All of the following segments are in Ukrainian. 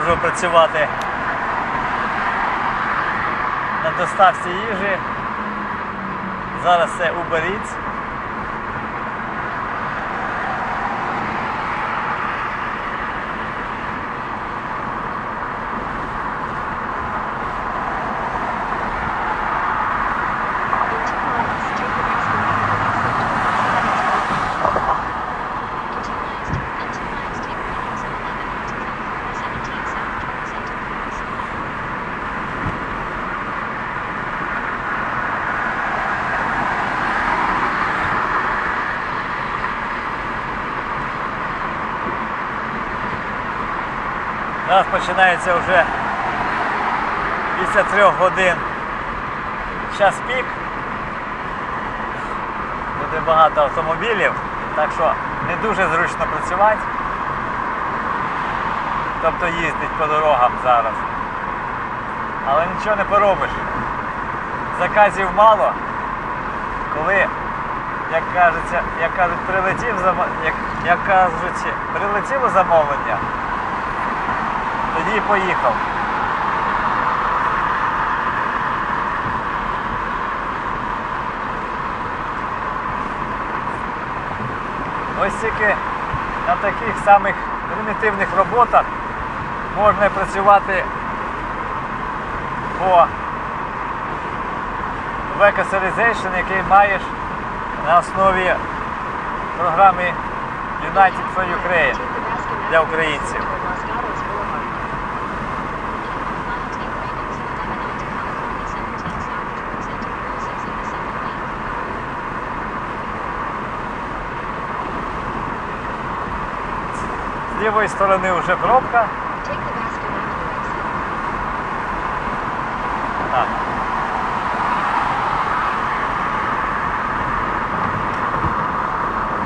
продовжую працювати на доставці їжі. Зараз це Uber Eats. In two miles, take the next In two miles, in two miles, take right exit 11 onto California 17 south towards Santa Cruz. Зараз починається вже після трьох годин час пік. Буде багато автомобілів, так що не дуже зручно працювати. Тобто їздить по дорогам зараз. Але нічого не поробиш. Заказів мало. Коли, як кажеться, як кажуть, прилетів як, як кажуть, прилетіло замовлення, і поїхав. Ось тільки на таких самих примітивних роботах можна працювати по Vecosalization, який маєш на основі програми United for Ukraine для українців. toward Los Gatos Boulevard. In a quarter mile, take right exit 11 onto California 17 south towards Santa Cruz exit the second lane. З лівої сторони вже пробка. Take the Baskin Avenue exit. Так.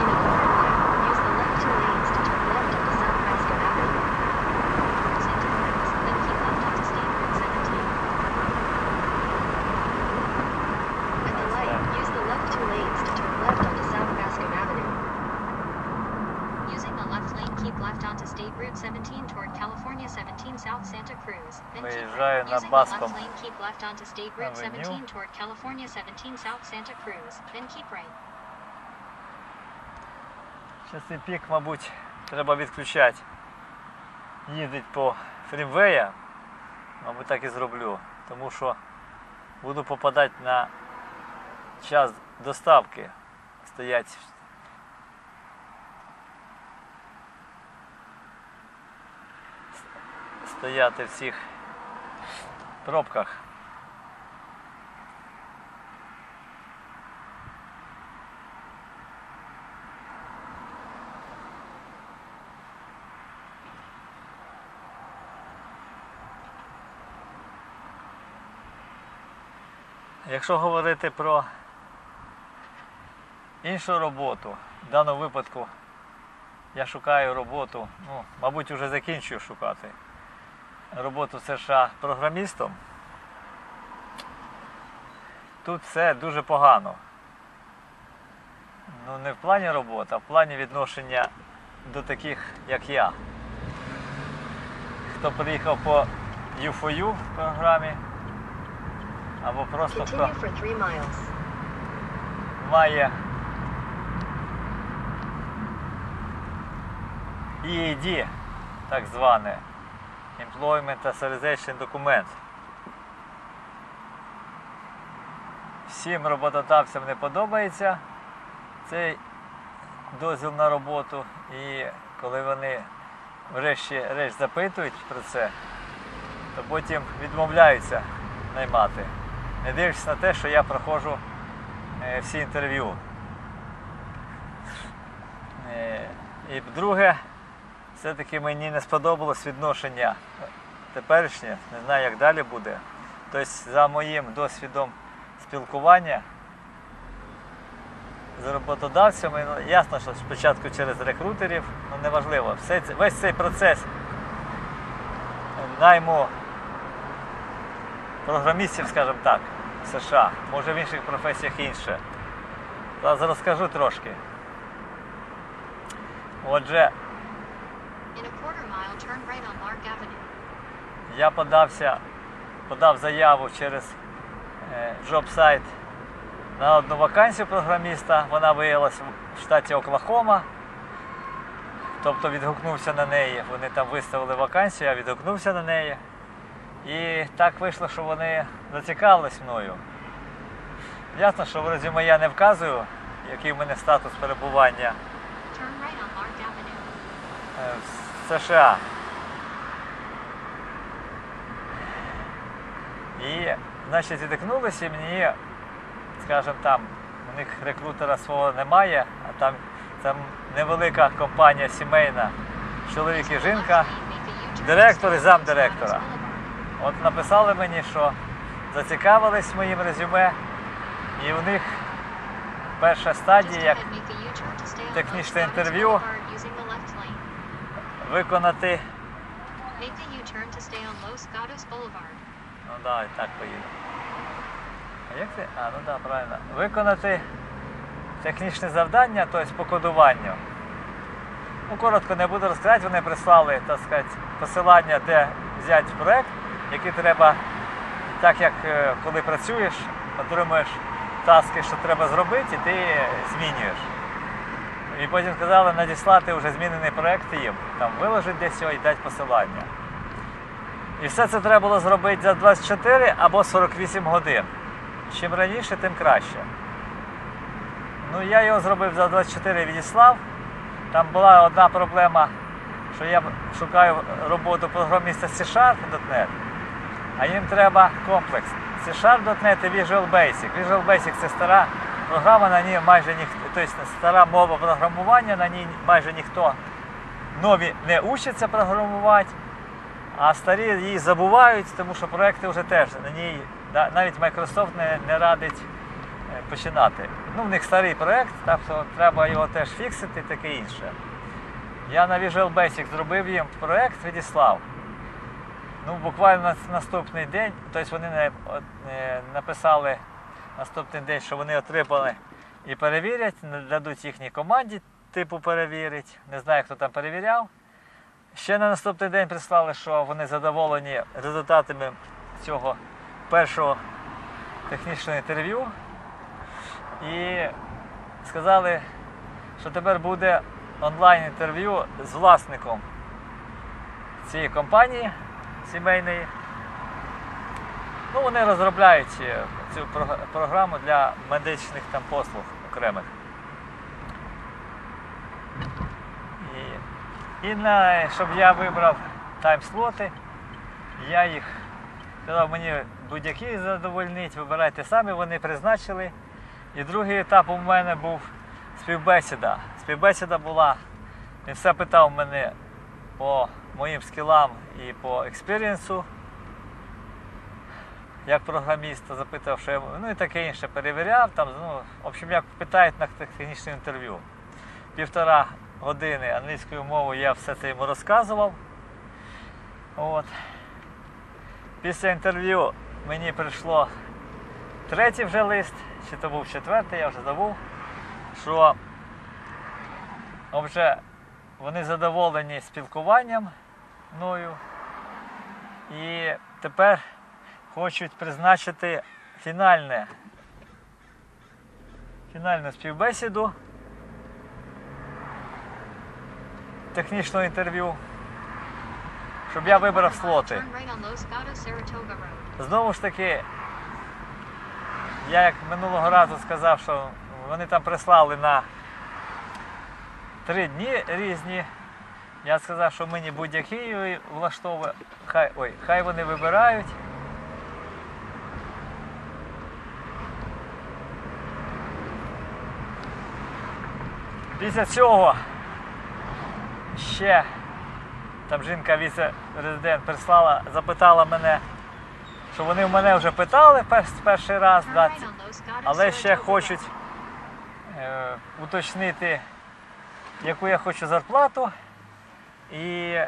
In a quarter mile, use the left two lanes to turn left onto South Baskin Avenue. Santa Cruz, then keep left onto State Route 17. At the light, use the left two lanes to turn left onto South Baskin Avenue. Using the left lane, keep left onto State Route 17 toward California 17 South Santa Cruz. Then keep Виїжджаю right. на Using the left Баском lane, keep left onto State Route Авеню. 17 toward California 17 South Santa Cruz. Then keep right. Часний пік, мабуть, треба відключати. Їздить по фрімвея, мабуть, так і зроблю. Тому що буду попадати на час доставки. Стоять. Стояти в цих пробках. Якщо говорити про іншу роботу, в даному випадку я шукаю роботу, ну, мабуть, вже закінчую шукати роботу США програмістом. Тут все дуже погано. Ну, не в плані роботи, а в плані відношення до таких, як я. Хто приїхав по U4U в програмі, або просто хто має EAD, так зване. Employment Authorization документ. Всім роботодавцям не подобається цей дозвіл на роботу, і коли вони врешті-решт запитують про це, то потім відмовляються наймати, не дивлячись на те, що я проходжу е, всі інтерв'ю. Е, І друге, все-таки мені не сподобалось відношення теперішнє, не знаю, як далі буде. Тобто, за моїм досвідом спілкування з роботодавцями, ну, ясно, що спочатку через рекрутерів, ну неважливо. Все, весь цей процес найму програмістів, скажімо так, в США, може в інших професіях інше. Зараз розкажу трошки. Отже, я подався, подав заяву через е, джоб-сайт на одну вакансію програміста. Вона виявилася в штаті Оклахома. Тобто відгукнувся на неї. Вони там виставили вакансію, я відгукнувся на неї. І так вийшло, що вони зацікавились мною. Ясно, що в резюме я не вказую, який в мене статус перебування е, в США. І, значить, зіткнулися мені, скажімо там, у них рекрутера свого немає, а там, там невелика компанія сімейна, чоловік і жінка. директор і замдиректора. От написали мені, що зацікавились моїм резюме, і у них перша стадія, як технічне інтерв'ю. виконати. Ну і так поїду. А як ти? А, ну да, правильно. Виконати технічне завдання, тобто по кодуванню. Ну, коротко не буду розказати, вони прислали, так сказати, посилання, де взяти проєкт, який треба, так як е, коли працюєш, отримуєш таски, що треба зробити, і ти змінюєш. І потім сказали надіслати вже змінений проєкт їм, там виложити десь його і дати посилання. І все це треба було зробити за 24 або 48 годин. Чим раніше, тим краще. Ну, я його зробив за 24 і відіслав. Там була одна проблема, що я шукаю роботу програміста C-Sharp.net, а їм треба комплекс C-Sharp.net і Visual Basic. Visual Basic це стара програма, на ній майже ніхто, тобто стара мова програмування, на ній майже ніхто нові не учиться програмувати. А старі її забувають, тому що проекти вже теж на ній навіть Microsoft не, не радить е, починати. Ну, в них старий проект, так що треба його теж фіксити і таке інше. Я на Visual Basic зробив їм проект, відіслав. Ну, буквально наступний день, тобто вони написали наступний день, що вони отримали і перевірять, дадуть їхній команді, типу перевірить. Не знаю, хто там перевіряв. Ще на наступний день прислали, що вони задоволені результатами цього першого технічного інтерв'ю. І сказали, що тепер буде онлайн-інтерв'ю з власником цієї компанії сімейної. Ну, вони розробляють е, цю програму для медичних там послуг окремих. І, і на, щоб я вибрав тайм-слоти, я їх сказав, мені будь-які задовольнить, вибирайте самі, вони призначили. І другий етап у мене був співбесіда. Співбесіда була, він все питав мене по моїм скілам і по експірієнсу, як програміста, запитав, що я, ну і таке інше перевіряв. Там, ну, в общем, як питають на технічне інтерв'ю. Півтора години англійською мовою я все це йому розказував. От. Після інтерв'ю мені прийшло третій вже лист, чи то був четвертий, я вже забув, що вже вони задоволені спілкуванням мною і тепер хочуть призначити фінальне, фінальну співбесіду технічного інтерв'ю, щоб я вибрав слоти. Знову ж таки, я як минулого разу сказав, що вони там прислали на три дні різні. Я сказав, що мені будь-який влаштовує. Хай, ой, хай вони вибирають. Після цього ще там жінка віце-резидент прислала, запитала мене, що вони в мене вже питали пер- перший раз, але ще хочуть е, уточнити, яку я хочу зарплату і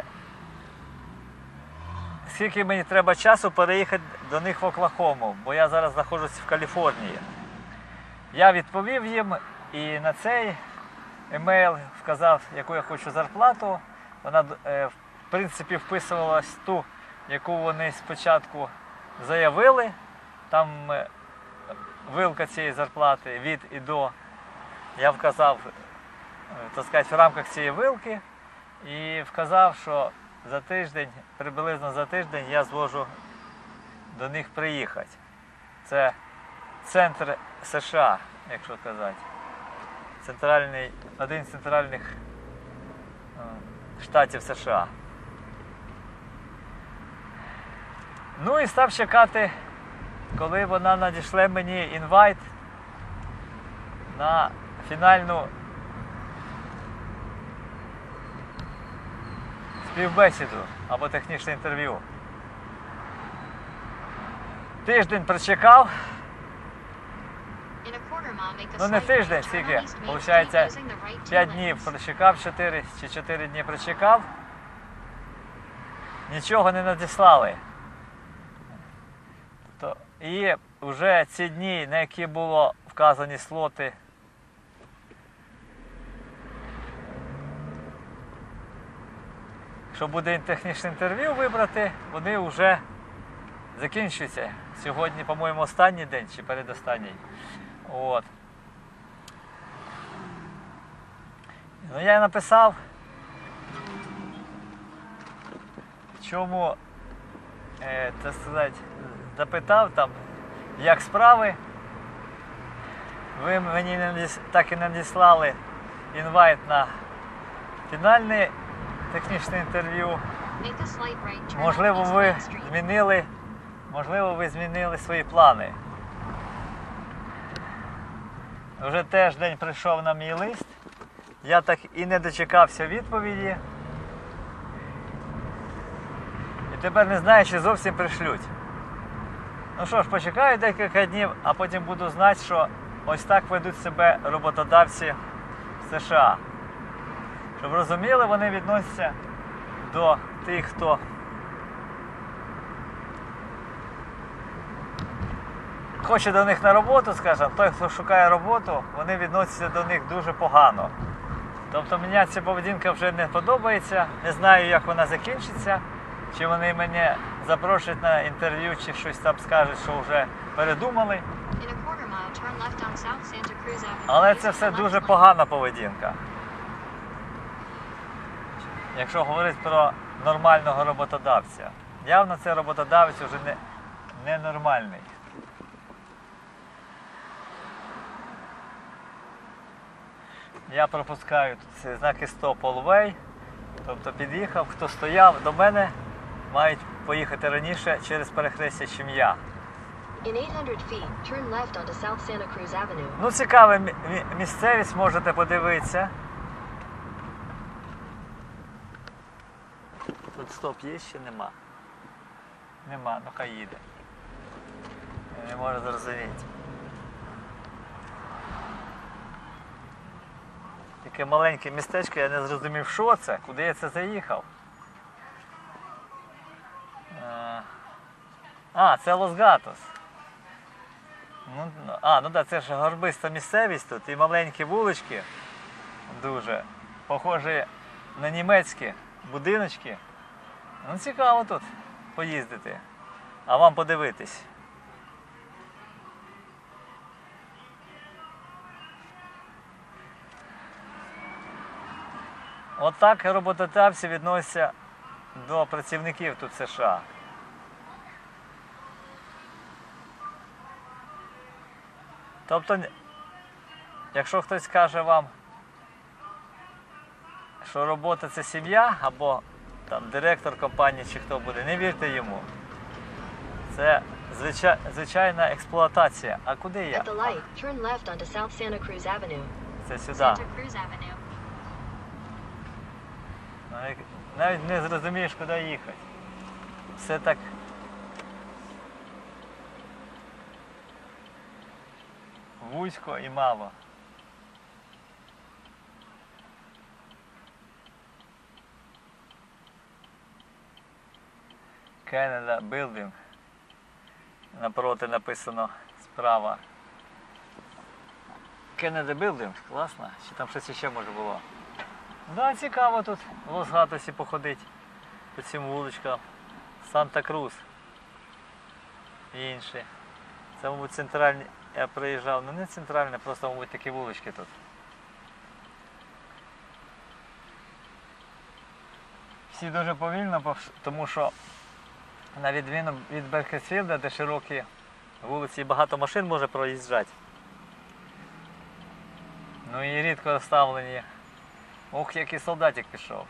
скільки мені треба часу переїхати до них в Оклахому, бо я зараз знаходжусь в Каліфорнії. Я відповів їм і на цей емейл вказав, яку я хочу зарплату. Вона е, в принципі вписувалась ту яку вони спочатку заявили, там е, вилка цієї зарплати від і до. Я вказав, е, так сказати, в рамках цієї вилки і вказав, що за тиждень, приблизно за тиждень я зможу до них приїхати. Це центр США, якщо казати. Центральний, один з центральних е, штатів США. Ну і став чекати, коли вона надійшле мені інвайт на фінальну співбесіду або технічне інтерв'ю. Тиждень прочекав, Ну, не тиждень, скільки? two 5 днів прочекав, 4 чи 4 дні прочекав. Нічого не надіслали. То, і вже ці дні, на які було вказані слоти, що буде технічне інтерв'ю вибрати, вони вже закінчуються. Сьогодні, по-моєму, останній день чи передостанній. От. Ну, я написав, чому, е, так сказати, запитав там, як справи. Ви мені так і надіслали інвайт на фінальне технічне інтерв'ю. Можливо, ви змінили, можливо, ви змінили свої плани. Вже теж день прийшов на мій лист. Я так і не дочекався відповіді. І тепер не знаю, чи зовсім пришлють. Ну що ж, почекаю декілька днів, а потім буду знати, що ось так ведуть себе роботодавці в США. Щоб розуміли, вони відносяться до тих, хто хоче до них на роботу, скажімо, той, хто шукає роботу, вони відносяться до них дуже погано. Тобто мені ця поведінка вже не подобається, не знаю, як вона закінчиться, чи вони мене запрошують на інтерв'ю, чи щось там скажуть, що вже передумали. Але це все дуже погана поведінка. Якщо говорити про нормального роботодавця. Явно це роботодавець вже не, ненормальний. Я пропускаю тут ці знаки Stop All Way. Тобто під'їхав, хто стояв до мене, мають поїхати раніше через перехрестя, чим я. In 800 feet, turn left onto South Santa Cruz Avenue. Ну, мі- місцевість, можете подивитися. Тут стоп є ще нема. Нема, ну хай їде. Я не можу зрозуміти. Таке маленьке містечко, я не зрозумів, що це, куди я це заїхав. Е, А, це Лос-Гатос. Ну, а, ну так, це ж горбиста місцевість тут і маленькі вулички дуже похожі на німецькі будиночки. Ну, цікаво тут поїздити. А вам подивитись. Отак роботодавці відносяться до працівників тут США. Тобто, якщо хтось скаже вам, що робота це сім'я, або там директор компанії чи хто буде, не вірте йому. Це звичай, звичайна експлуатація. А куди я? Це сюди. Ну, Навіть не зрозумієш, куди їхати. Все так. Вузько і мало. Canada Building. Напроти написано справа. Canada Building, класно. Чи там щось ще може було? Да, цікаво тут в Лос-Гатосі походити по цим вуличкам. Санта-Крус. І інші. Це, мабуть, центральні. Я приїжджав, ну не центральне, просто, мабуть, такі вулички тут. Всі дуже повільно, тому що на відміну від Беркесфілда, де широкі вулиці і багато машин може проїжджати. Ну і рідко розставлені. Ох, який солдатик пішов.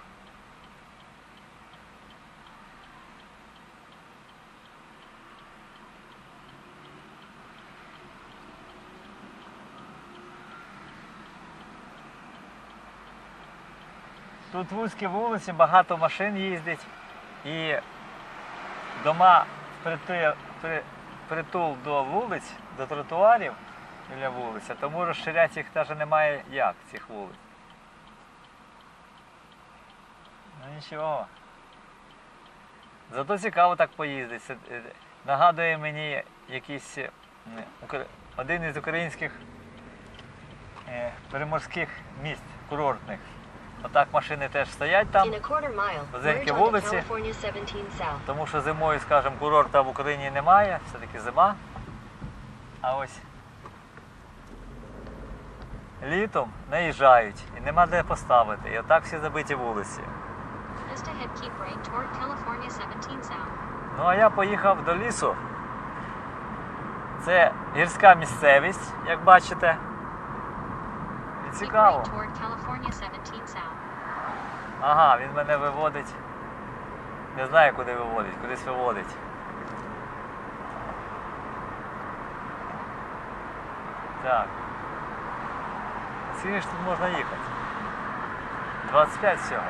Тут вузькі вулиці, багато машин їздить і дома впритул, при, притул до вулиць, до тротуарів біля вулиці, тому розширяти їх навіть немає як, цих вулиць. Ну нічого. Зато цікаво так поїздити. Е, Нагадує мені якийсь е, один із українських е, приморських міст курортних. Отак машини теж стоять там. Onto вулиці. California 17 South. Тому що зимою, скажімо, курорта в Україні немає, все-таки зима. А ось літом наїжджають і нема де поставити. І отак всі забиті вулиці. Just ahead, keep right toward California 17 South. Ну а я поїхав до лісу. Це гірська місцевість, як бачите. Цікаво. right toward California 17 South. Ага, він мене виводить. Не знаю, куди виводить, кудись виводить. Так. Скільки ж тут можна їхати? 25 всього.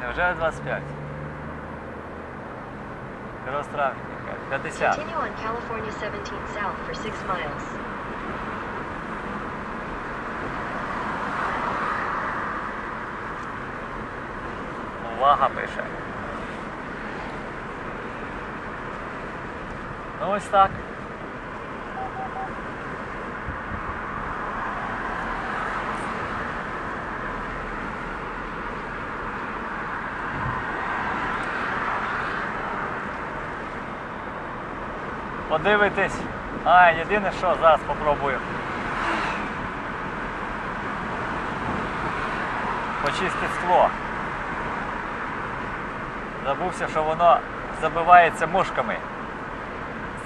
Невже 25? Крос трафік яка? 50. Continue on California 17 South for 6 miles. Увага пише. Ну ось так. Подивитись. А, єдине що, зараз попробую. Почистити скло. Забувся, що воно забивається мошками.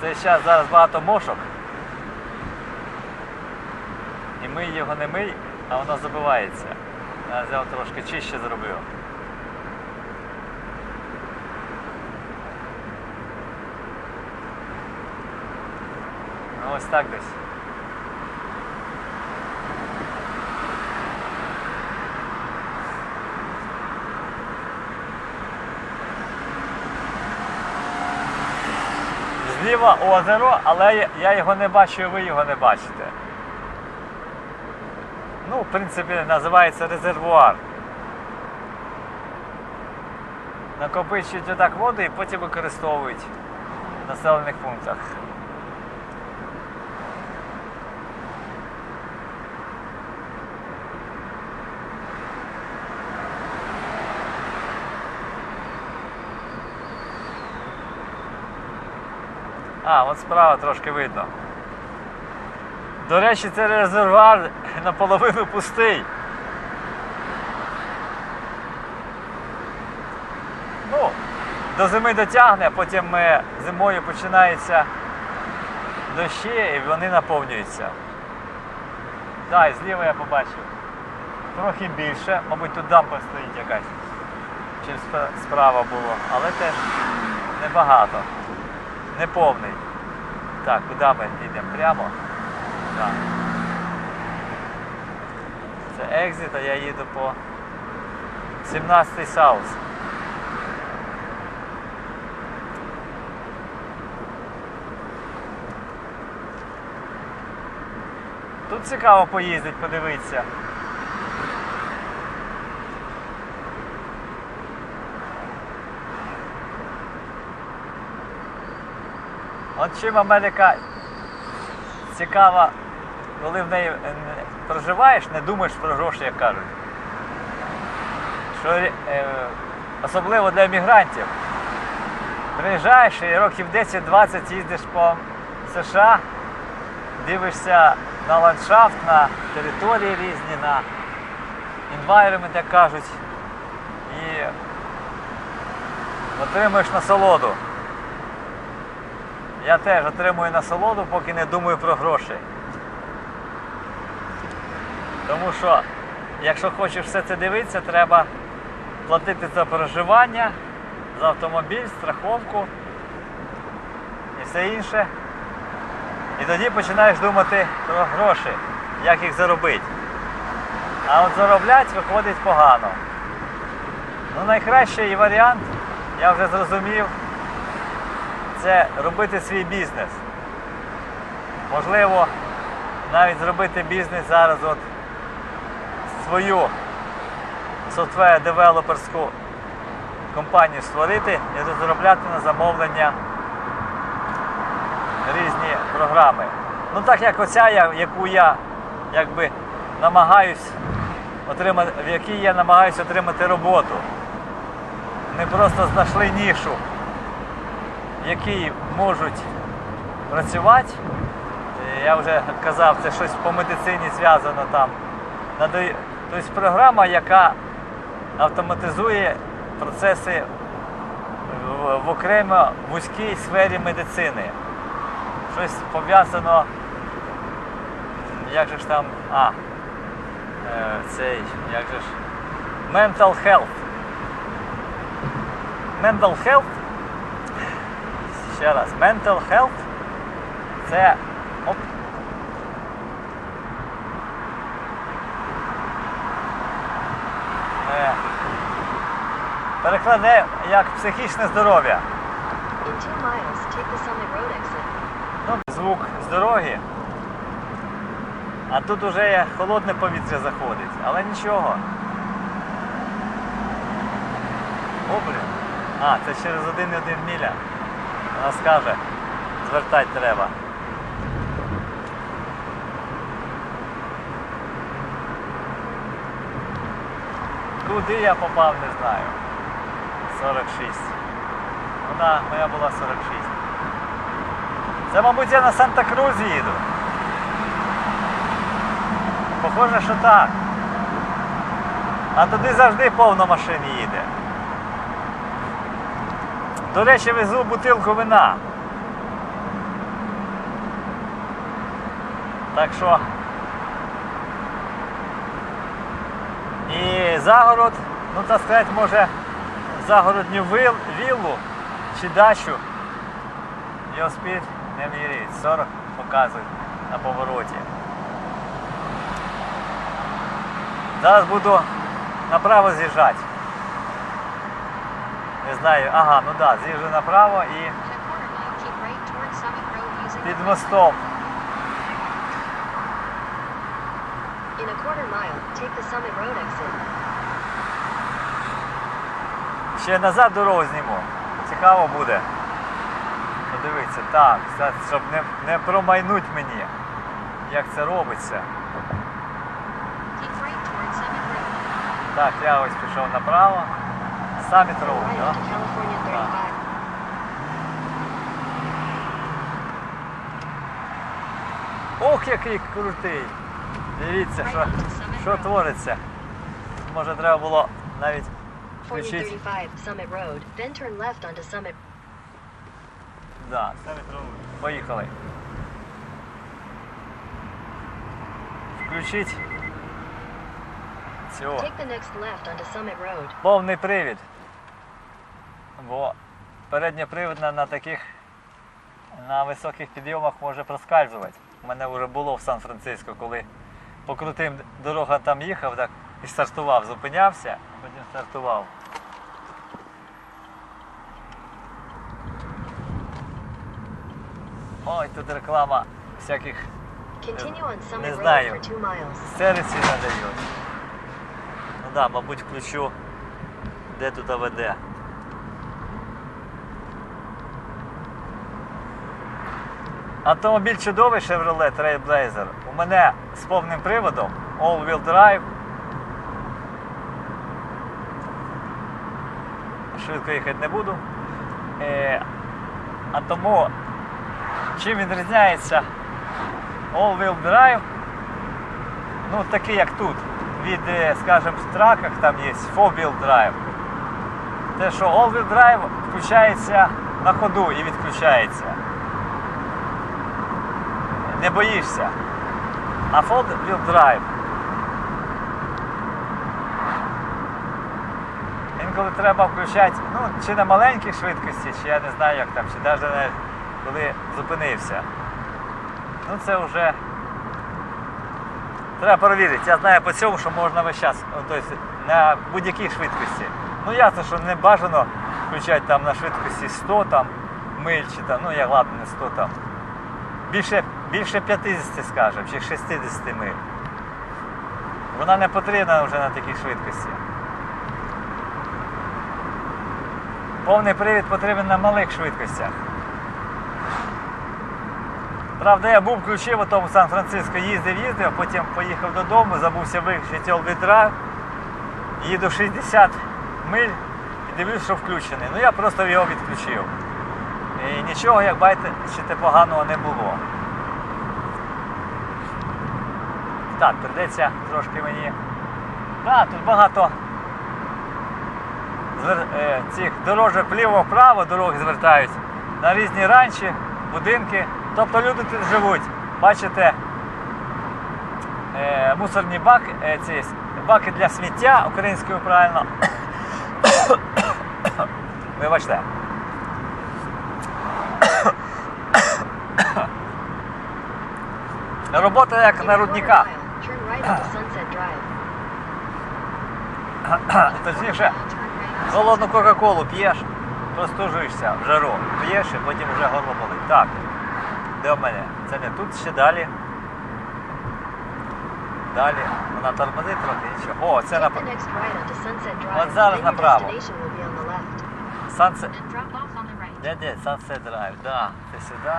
Це зараз зараз багато мошок. І мий його не мий, а воно забивається. Я взяв трошки чище зробив. Ну ось так десь. Зліва озеро, але я його не бачу, і ви його не бачите. Ну, в принципі, називається резервуар. Накопичують отак воду і потім використовують в населених пунктах. А, от справа трошки видно. До речі, цей резервуар наполовину пустий. Ну, до зими дотягне, потім е, зимою починаються дощі і вони наповнюються. Так, і зліва я побачив. Трохи більше, мабуть, тут дампа стоїть якась. Чим справа було, але теж небагато. Неповний. Так, куди ми йдемо? Прямо? Так. Це екзит, а я їду по 17-й Саус. Тут цікаво поїздить, подивитися. От чим Америка цікава, коли в неї е, проживаєш, не думаєш про гроші, як кажуть. Що е, особливо для мігрантів. Приїжджаєш і років 10-20 їздиш по США, дивишся на ландшафт, на території різні, на environment, як кажуть, і отримуєш насолоду. Я теж отримую насолоду, поки не думаю про гроші. Тому що, якщо хочеш все це дивитися, треба платити за проживання, за автомобіль, страховку і все інше. І тоді починаєш думати про гроші, як їх заробити. А от заробляти виходить погано. Ну, найкращий варіант, я вже зрозумів, це робити свій бізнес. Можливо, навіть зробити бізнес зараз от свою софтвер-девелоперську компанію створити і розробляти на замовлення різні програми. Ну так як оця, яку я якби намагаюсь отримати, в якій я намагаюся отримати роботу. Ми просто знайшли нішу, в якій можуть працювати. Е, Я вже казав, це щось по медицині зв'язано там. Тобто програма, яка автоматизує процеси в, в окремо вузькій сфері медицини. Щось пов'язано, як же ж там, а, е, цей, як же ж, mental health. Mental health, ще раз, mental health це оп, е, перекладе як психічне здоров'я. Ну, звук з дороги. А тут уже холодне повітря заходить, але нічого. О. А, це через 1,1 міля. Вона скаже, звертати треба. Куди я попав, не знаю. 46. Вона моя була 46. Це, мабуть, я на Санта-Крuz їду. Похоже, що так. А туди завжди повно машин їде. До речі, везу бутилку вина. Так що. І загород, ну так сказати, може загородню вил- віллу чи дачу. Його спід не міряють, 40 показують на повороті. Зараз буду направо з'їжджати. Не знаю, ага, ну так, да, з'їжджу направо і під мостом. In a quarter mile, take the Summit Road exit. Ще назад дорогу зніму. Цікаво буде. Подивіться, так, щоб не, не промайнуть мені, як це робиться. Так, я ось пішов направо. Да? California 35. Ох, який крутий! Дивіться, що, що твориться. Може треба було навіть включити. 35, Summit Road. Then turn left onto Summit. Да. Поїхали. Включить. Road. Повний привід. Бо передньопривідна на таких на високих підйомах може проскальзувати. У мене вже було в Сан-Франциско, коли по крутим дорогам там їхав, так і стартував, зупинявся, потім стартував. Ой, тут реклама всяких Не знаю. сервісів надають. Ну так, да, мабуть, включу, де тут веде. Автомобіль чудовий Chevrolet Trailblazer. У мене з повним приводом, all-wheel drive. швидко їхати не буду. Е, а тому чим відрізняється all-wheel drive, ну такий як тут, від, е, скажімо, в траках там є four-wheel drive. Те, що all-wheel drive включається на ходу і відключається. Не боїшся. А four-wheel drive Інколи треба включати, ну, чи на маленькій швидкості, чи я не знаю як там, чи навіть коли зупинився. Ну це вже треба перевірити. Я знаю по цьому, що можна весь час, тобто на будь-якій швидкості. Ну ясно, що не бажано включати там на швидкості 100 там, миль чи там, ну як ладно, не 100 там. Більше, більше 50, скажімо, чи 60 миль. Вона не потрібна вже на такій швидкості. Повний привід потрібен на малих швидкостях. Правда, я був включив у тому Сан-Франциско, їздив, їздив, потім поїхав додому, забувся виключити all їду 60 миль і дивлюсь, що включений. Ну я просто його відключив. І нічого, як бачите, поганого не було. Так, прийдеться трошки мені. Так, тут багато е, цих дорожок вліво-вправо дороги звертають на різні ранчі, будинки. Тобто люди тут живуть. Бачите, е, мусорні баки, е, ці баки для сміття українською правильно. Вибачте. Робота як на рудниках. mile, turn right onto Sunset Drive. Точніше, холодну Кока-Колу п'єш, простужуєшся в жару, п'єш і потім вже горло болить. Так, де в мене? Це не тут ще далі. Далі. Вона тормозить трохи нічого. О, це на Take the next right onto Sunset Drive. От зараз направо. destination will be on the left. Sunset. Then drop off on the right. Де де? Sunset Drive, да. Це сюди.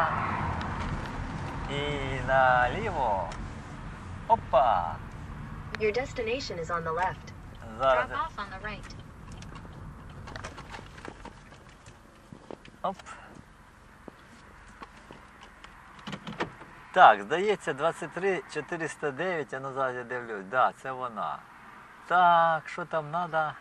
І наліво. Опа! Your destination is on the left. Зараз. Off on the right. Оп. Так, здається, 23 409, я назад я дивлюсь. Да, це вона. Так, що там треба?